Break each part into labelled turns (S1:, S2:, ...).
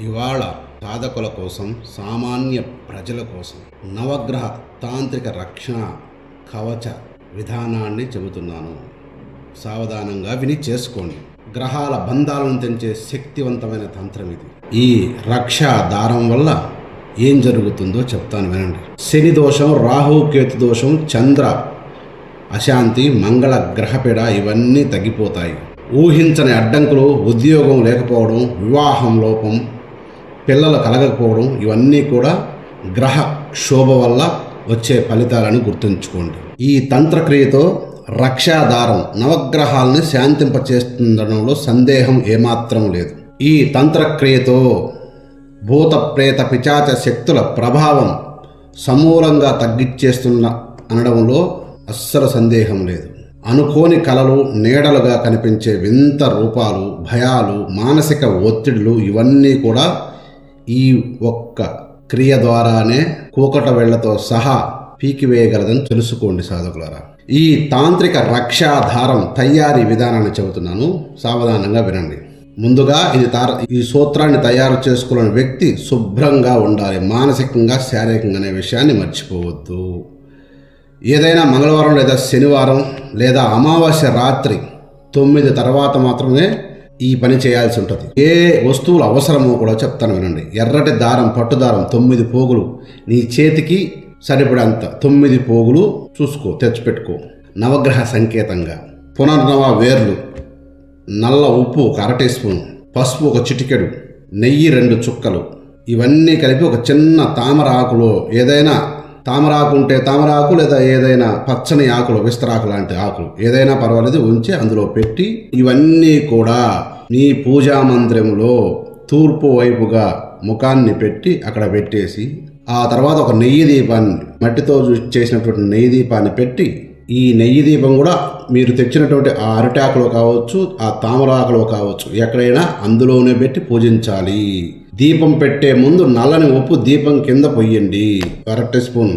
S1: ఇవాళ సాధకుల కోసం సామాన్య ప్రజల కోసం నవగ్రహ తాంత్రిక రక్షణ కవచ విధానాన్ని చెబుతున్నాను. సావధానంగా విని చేసుకోండి. గ్రహాల బంధాలను తెంచే శక్తివంతమైన తంత్రం ఇది. ఈ రక్ష దారం వల్ల ఏం జరుగుతుందో చెప్తాను వినండి. శని దోషం రాహు కేతు దోషం చంద్ర అశాంతి మంగళ గ్రహపీడ ఇవన్నీ తగ్గిపోతాయి. ఊహించని అడ్డంకులు ఉద్యోగం లేకపోవడం వివాహం లోపం పిల్లలు కలగకపోవడం ఇవన్నీ కూడా గ్రహ క్షోభ వల్ల వచ్చే ఫలితాలను గుర్తుంచుకోండి. ఈ తంత్రక్రియతో రక్షాధారం నవగ్రహాలని శాంతింపచేస్తుండడంలో సందేహం ఏమాత్రం లేదు. ఈ తంత్రక్రియతో భూత ప్రేత పిచాచ శక్తుల ప్రభావం సమూలంగా తగ్గిచ్చేస్తున్న అనడంలో అస్సలు సందేహం లేదు. అనుకోని కలలు నీడలుగా కనిపించే వింత రూపాలు భయాలు మానసిక ఒత్తిడులు ఇవన్నీ కూడా ఈ ఒక్క క్రియ ద్వారానే కూకట వెళ్ళతో సహా పీకివేయగలదని తెలుసుకోండి సాధకులారా. ఈ తాంత్రిక రక్షాధారం తయారీ విధానాన్ని చెబుతున్నాను. సావధానంగా వినండి. ముందుగా ఇది తార ఈ సూత్రాన్ని తయారు చేసుకున్న వ్యక్తి శుభ్రంగా ఉండాలి. మానసికంగా శారీరకంగా అనే విషయాన్ని మర్చిపోవద్దు. ఏదైనా మంగళవారం లేదా శనివారం లేదా అమావాస్య రాత్రి తొమ్మిది తర్వాత మాత్రమే ఈ పని చేయాల్సి ఉంటుంది. ఏ వస్తువులు అవసరమో కూడా చెప్తాను వినండి. ఎర్రటి దారం పట్టు దారం తొమ్మిది పోగులు. నీ చేతికి సరిపడంత తొమ్మిది పోగులు చూసుకో తెచ్చిపెట్టుకో. నవగ్రహ సంకేతంగా. పునర్నవ వేర్లు. నల్ల ఉప్పు ఒక అర టీ స్పూన్. పసుపు ఒక చిటికెడు. నెయ్యి రెండు చుక్కలు. ఇవన్నీ కలిపి ఒక చిన్న తామర ఆకులో ఏదైనా తామరాకు ఉంటే తామరాకు లేదా ఏదైనా పచ్చని ఆకులు విస్తరాకు లాంటి ఆకులు ఏదైనా పర్వాలేదు ఉంచి అందులో పెట్టి ఇవన్నీ కూడా నీ పూజా మందిరంలో తూర్పు వైపుగా ముఖాన్ని పెట్టి అక్కడ పెట్టేసి ఆ తర్వాత ఒక నెయ్యి దీపాన్ని మట్టితో చేసినటువంటి నెయ్యి దీపాన్ని పెట్టి ఈ నెయ్యి దీపం కూడా మీరు తెచ్చినటువంటి ఆ అరిటాకులో కావచ్చు ఆ తామరాకులో కావచ్చు ఎక్కడైనా అందులోనే పెట్టి పూజించాలి. దీపం పెట్టే ముందు నల్లని ఉప్పు దీపం కింద పొయ్యండి. Correct spoon.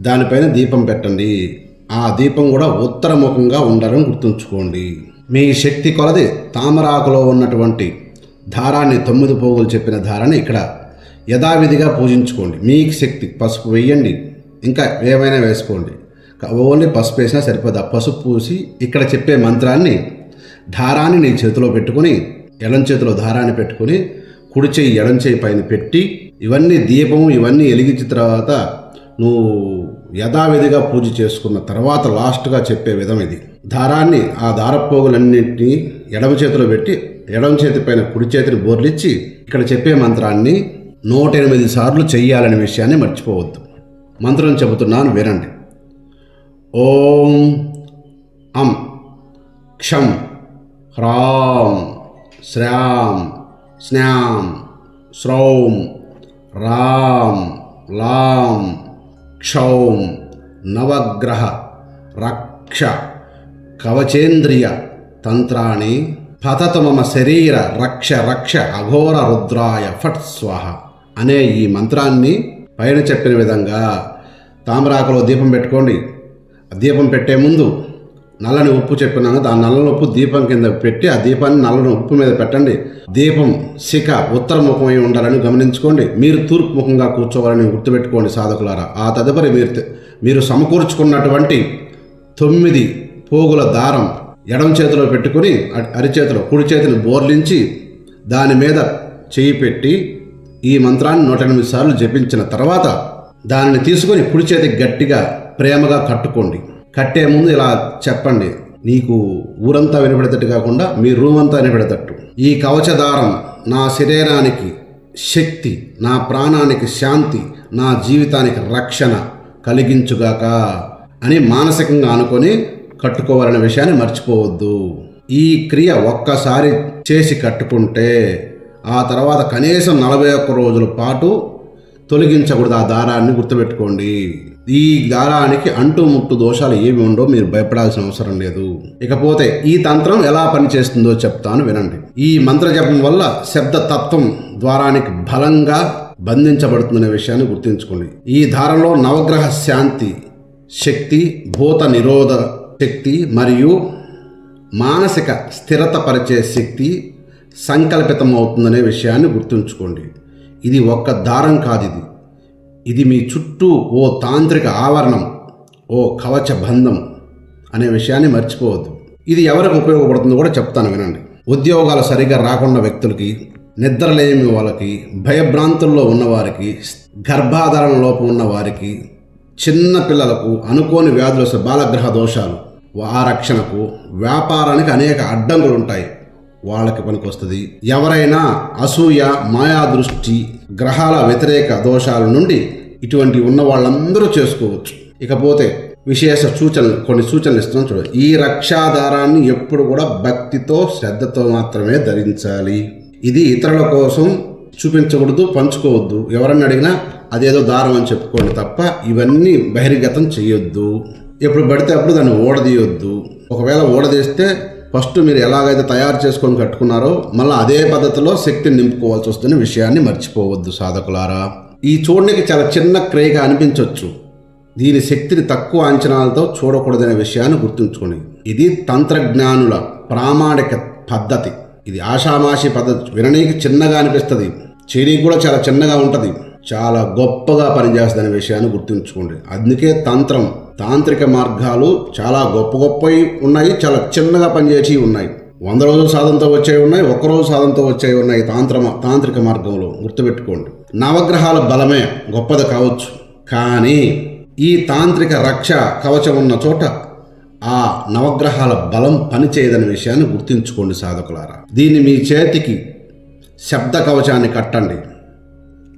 S1: దానిపైన దీపం పెట్టండి. ఆ దీపం కూడా ఉత్తరముఖంగా ఉండాలని గుర్తుంచుకోండి. మీ శక్తి కొలది తామరాకులో ఉన్నటువంటి దారాన్ని తొమ్మిది పోగులు చెప్పిన దారాన్ని ఇక్కడ యథావిధిగా పూజించుకోండి. మీకు శక్తి. పసుపు వేయండి. ఇంకా ఏమైనా వేసుకోండి. ఓన్లీ పసుపు వేసినా సరిపోదు. ఆ పసుపు పూసి ఇక్కడ చెప్పే మంత్రాన్ని దారాన్ని నీ చేతిలో పెట్టుకొని ఎడం చేతిలో దారాన్ని పెట్టుకొని కుడి చేయి ఎడం చేయి పైన పెట్టి ఇవన్నీ దీపం ఇవన్నీ వెలిగించిన తర్వాత నువ్వు యథావిధిగా పూజ చేసుకున్న తర్వాత లాస్ట్గా చెప్పే విధం ఇది. దారాన్ని ఆ దారపోగులన్నింటినీ ఎడమ చేతిలో పెట్టి ఎడమ చేతి పైన కుడి చేతిని బోర్లిచ్చి ఇక్కడ చెప్పే మంత్రాన్ని నూట ఎనిమిది సార్లు చెయ్యాలనే విషయాన్ని మర్చిపోవద్దు. మంత్రం చెబుతున్నాను వినండి. ఓం అం క్షం హ్రాం శ్రాం స్నాం శ్రౌం రాం లాం క్షౌం నవగ్రహ రక్ష కవచేంద్రియ తంత్రాన్ని పతతు మమ శరీర రక్ష రక్ష అఘోర రుద్రాయ ఫట్ స్వాహ అనే ఈ మంత్రాన్ని పైన చెప్పిన విధంగా తామరాకులో దీపం పెట్టుకోండి. దీపం పెట్టే ముందు నల్లని ఉప్పు చెప్పినాను. దాని నల్లని ఉప్పు దీపం కింద పెట్టి ఆ దీపాన్ని నల్లని ఉప్పు మీద పెట్టండి. దీపం శిఖ ఉత్తరముఖమై ఉండాలని గమనించుకోండి. మీరు తూర్పు ముఖంగా కూర్చోవాలని గుర్తుపెట్టుకోండి సాధకులారా. ఆ తదుపరి మీరు మీరు సమకూర్చుకున్నటువంటి తొమ్మిది పోగుల దారం ఎడం చేతిలో పెట్టుకుని అరిచేతిలో కుడి చేతిని బోర్లించి దాని మీద చేయి పెట్టి ఈ మంత్రాన్ని నూట ఎనిమిది సార్లు జపించిన తర్వాత దానిని తీసుకొని కుడి చేతికి గట్టిగా ప్రేమగా కట్టుకోండి. కట్టే ముందు ఇలా చెప్పండి. నీకు ఊరంతా వినపడేటట్టు కాకుండా మీ రూమ్ అంతా వినపడేటట్టు ఈ కవచదారం నా శరీరానికి శక్తి నా ప్రాణానికి శాంతి నా జీవితానికి రక్షణ కలిగించుగాక అని మానసికంగా అనుకొని కట్టుకోవాలనే విషయాన్ని మర్చిపోవద్దు. ఈ క్రియ ఒక్కసారి చేసి కట్టుకుంటే ఆ తర్వాత కనీసం నలభై ఒక్క రోజుల పాటు తొలగించకూడదు ఆ దారాన్ని గుర్తుపెట్టుకోండి. ఈ దారానికి అంటు ముట్టు దోషాలు ఏమి ఉండో మీరు భయపడాల్సిన అవసరం లేదు. ఇకపోతే ఈ తంత్రం ఎలా పనిచేస్తుందో చెప్తాను వినండి. ఈ మంత్ర జపం వల్ల శబ్ద తత్వం ద్వారానికి బలంగా బంధించబడుతుందనే విషయాన్ని గుర్తుంచుకోండి. ఈ దారంలో నవగ్రహ శాంతి శక్తి భూత నిరోధ శక్తి మరియు మానసిక స్థిరత పరిచే శక్తి సంకల్పితం అవుతుందనే విషయాన్ని గుర్తుంచుకోండి. ఇది ఒక్క దారం కాదు ఇది. ఇది మీ చుట్టూ ఓ తాంత్రిక ఆవరణం ఓ కవచ బంధం అనే విషయాన్ని మర్చిపోవద్దు. ఇది ఎవరికి ఉపయోగపడుతుందో కూడా చెప్తాను వినండి. ఉద్యోగాలు సరిగ్గా రాకుండా వ్యక్తులకి నిద్రలేమి వాళ్ళకి భయభ్రాంతుల్లో ఉన్నవారికి గర్భాధారణ లోపం ఉన్నవారికి చిన్న పిల్లలకు అనుకోని వ్యాధులు వస్తే బాలగ్రహ దోషాలు ఆ రక్షణకు వ్యాపారానికి అనేక అడ్డంకులు ఉంటాయి. వాళ్ళకి పనికొస్తుంది ఎవరైనా అసూయ మాయా దృష్టి గ్రహాల వ్యతిరేక దోషాల నుండి ఇటువంటి ఉన్న వాళ్ళందరూ చేసుకోవచ్చు. ఇకపోతే విశేష సూచనలు కొన్ని సూచనలు ఇస్తున్నాం చూడండి. ఈ రక్షాధారాన్ని ఎప్పుడు కూడా భక్తితో శ్రద్ధతో మాత్రమే ధరించాలి. ఇది ఇతరుల కోసం చూపించకూడదు పంచుకోవద్దు. ఎవరన్నా అడిగినా అదేదో దారం అని చెప్పుకోండి తప్ప ఇవన్నీ బహిర్గతం చేయొద్దు ఎప్పుడు పడితే అప్పుడు దాన్ని ఓడదీయొద్దు. ఒకవేళ ఓడదీస్తే ఫస్ట్ మీరు ఎలాగైతే తయారు చేసుకొని కట్టుకున్నారో మళ్ళీ అదే పద్ధతిలో శక్తిని నింపుకోవాల్సి వస్తున్న విషయాన్ని మర్చిపోవద్దు సాధకులారా. ఈ చూడడానికి చాలా చిన్న క్రేగా అనిపించవచ్చు దీని శక్తిని తక్కువ అంచనాలతో చూడకూడదనే విషయాన్ని గుర్తుంచుకోండి. ఇది తంత్రజ్ఞానుల ప్రామాణిక పద్ధతి. ఇది ఆషామాషి పద్ధతి. విననీకి చిన్నగా అనిపిస్తుంది. చేయనీకి కూడా చాలా చిన్నగా ఉంటుంది. చాలా గొప్పగా పనిచేస్తుందనే విషయాన్ని గుర్తుంచుకోండి. అందుకే తంత్రం తాంత్రిక మార్గాలు చాలా గొప్ప గొప్పవి ఉన్నాయి చాలా చిన్నగా పనిచేసి ఉన్నాయి. వంద రోజుల సాధనతో వచ్చేవి ఉన్నాయి ఒక్క రోజు సాధనతో వచ్చేవి ఉన్నాయి తాంత్ర తాంత్రిక మార్గంలో గుర్తుపెట్టుకోండి. నవగ్రహాల బలమే గొప్పది కావచ్చు కానీ ఈ తాంత్రిక రక్ష కవచం ఉన్న చోట ఆ నవగ్రహాల బలం పనిచేయదనే విషయాన్ని గుర్తుంచుకోండి సాధకులారా. దీన్ని మీ చేతికి శబ్ద కవచాన్ని కట్టండి.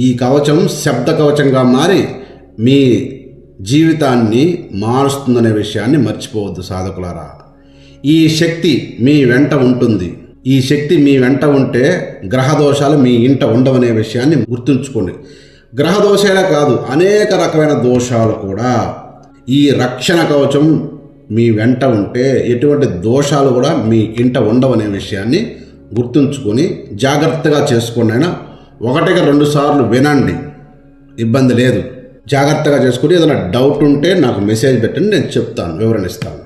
S1: ఈ కవచం శబ్ద కవచంగా మారి మీ జీవితాన్ని మారుస్తుందనే విషయాన్ని మర్చిపోవద్దు సాధకులారా. ఈ శక్తి మీ వెంట ఉంటుంది. ఈ శక్తి మీ వెంట ఉంటే గ్రహ దోషాలు మీ ఇంట ఉండవనే విషయాన్ని గుర్తుంచుకోండి. గ్రహదోషాలే కాదు అనేక రకమైన దోషాలు కూడా. ఈ రక్షణ కవచం మీ వెంట ఉంటే ఎటువంటి దోషాలు కూడా మీ ఇంట ఉండవనే విషయాన్ని గుర్తుంచుకొని జాగ్రత్తగా చేసుకోండి అయినా. ఒకటికి రెండు సార్లు వినండి. ఇబ్బంది లేదు. జాగ్రత్తగా చేసుకుని ఏదైనా డౌట్ ఉంటే నాకు మెసేజ్ పెట్టండి నేను చెప్తాను వివరణ ఇస్తాను.